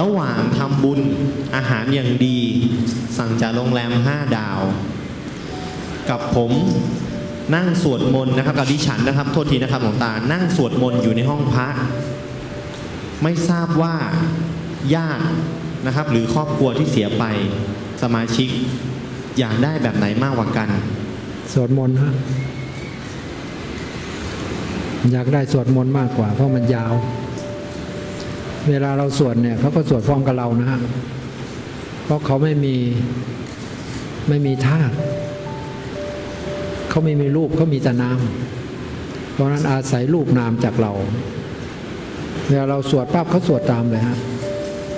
ระหว่างทำบุญอาหารอย่างดี สั่งจากโรงแรม 5 ดาว กับผมนั่งสวดมนต์นะครับกับดิฉันนะครับ โทษทีนะครับหลวงตา นั่งสวดมนต์อยู่ในห้องพระ ไม่ทราบว่าญาตินะครับ หรือครอบครัวที่เสียไปสมาชิกอยากได้แบบไหนมากกว่ากัน สวดมนต์ฮะอยากได้สวดมนต์มากกว่า เพราะมันยาว เวลาเราสวดเนี่ยเขาก็สวดพร้อมกับเรานะฮะเพราะเขาไม่มีไม่มีธาตุเขาไม่มีรูปเขามีแต่นามเพราะนั้นอาศัยรูปนามจากเรา เวลาเราสวดปั๊บเขาสวดตามเลยฮะ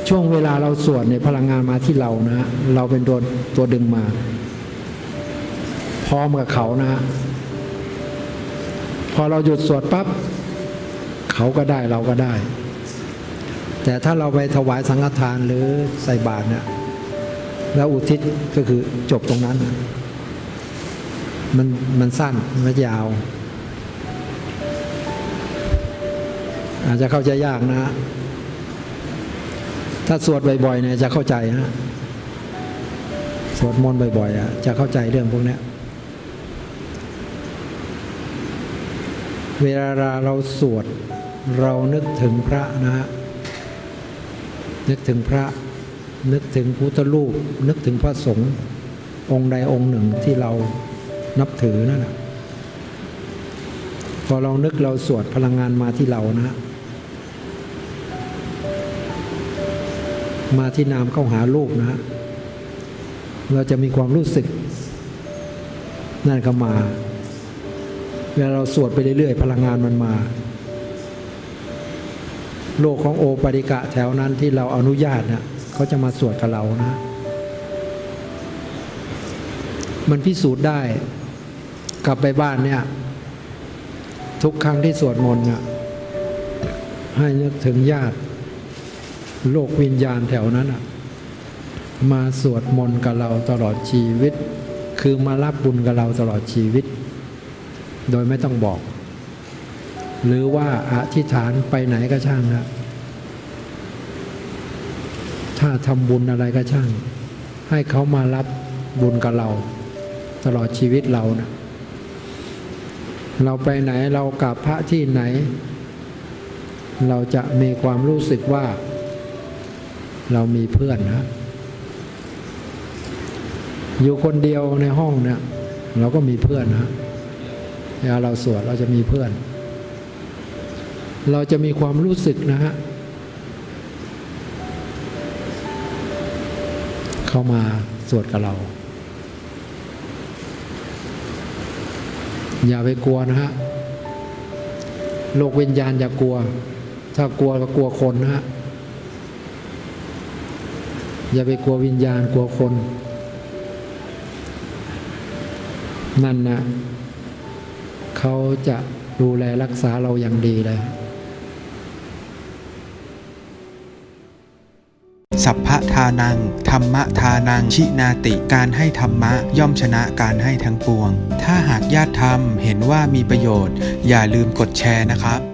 ช่วงเวลาเราสวดเนี่ยพลังงานมาที่เรานะฮะเราเป็นตัวตัวดึงมา พร้อมกับเขานะฮะพอเราหยุดสวดปั๊บเขาก็ได้เราก็ได้ แต่ถ้าเราไปถวายสังฆทานหรือใส่บาตรเนี่ยแล้วอุทิศก็คือจบตรงนั้น มันมันสั้นมันไม่ยาว อาจจะเข้าใจยากนะฮะถ้าสวดบ่อยๆเนี่ยจะเข้าใจฮะสวดมนต์บ่อยๆอะจะเข้าใจเรื่องพวกนี้เวลาเราสวดเรานึกถึงพระนะฮะ นึกถึงพระนึกถึงพุทธรูป นึกถึงพระสงฆ์องค์ใดองค์หนึ่งที่เรานับถือนั่นแหละพอเรานึกเราสวดพลังงานมาที่เรานะฮะมาที่นามเข้าหารูปนะ เราจะมีความรู้สึก นั่นก็มาเวลาเราสวดไปเรื่อยๆ พลังงานมันมา โลกของโอปริกะแถวนั้นที่เราอนุญาตนะเขาจะมาสวดกับเรานะ มันพิสูจน์ได้ กลับไปบ้านเนี่ย ทุกครั้งที่สวดมนต์เนี่ยให้นึกถึงญาติ โลกวิญญาณแถวนั้นอะมาสวดมนต์กับเราตลอดชีวิต คือมารับบุญกับเราตลอดชีวิต โดยไม่ต้องบอก หรือว่าอธิษฐานไปไหนก็ช่างนะถ้าทำบุญอะไรก็ช่าง ให้เขามารับบุญกับเรา ตลอดชีวิตเรานะเราไปไหนเรากราบพระที่ไหน เราจะมีความรู้สึกว่า เรามีเพื่อนนะอยู่คนเดียวในห้องเนี่ยเราก็มีเพื่อนนะเวลาเราสวดเราจะมีเพื่อน เราจะมีความรู้สึกนะฮะเข้ามาสวดกับเรา อย่าไปกลัวนะฮะโลกวิญญาณอย่ากลัว ถ้ากลัวก็กลัวคนนะฮะอย่าไปกลัววิญญาณกลัวคน นั่นนะเขาจะดูแลรักษาเราอย่างดีเลย สัพพะทานัง ธรรมะทานัง ชินาติ การให้ธรรมะย่อมชนะการให้ทั้งปวง ถ้าหากญาติธรรมเห็นว่ามีประโยชน์ อย่าลืมกดแชร์นะครับ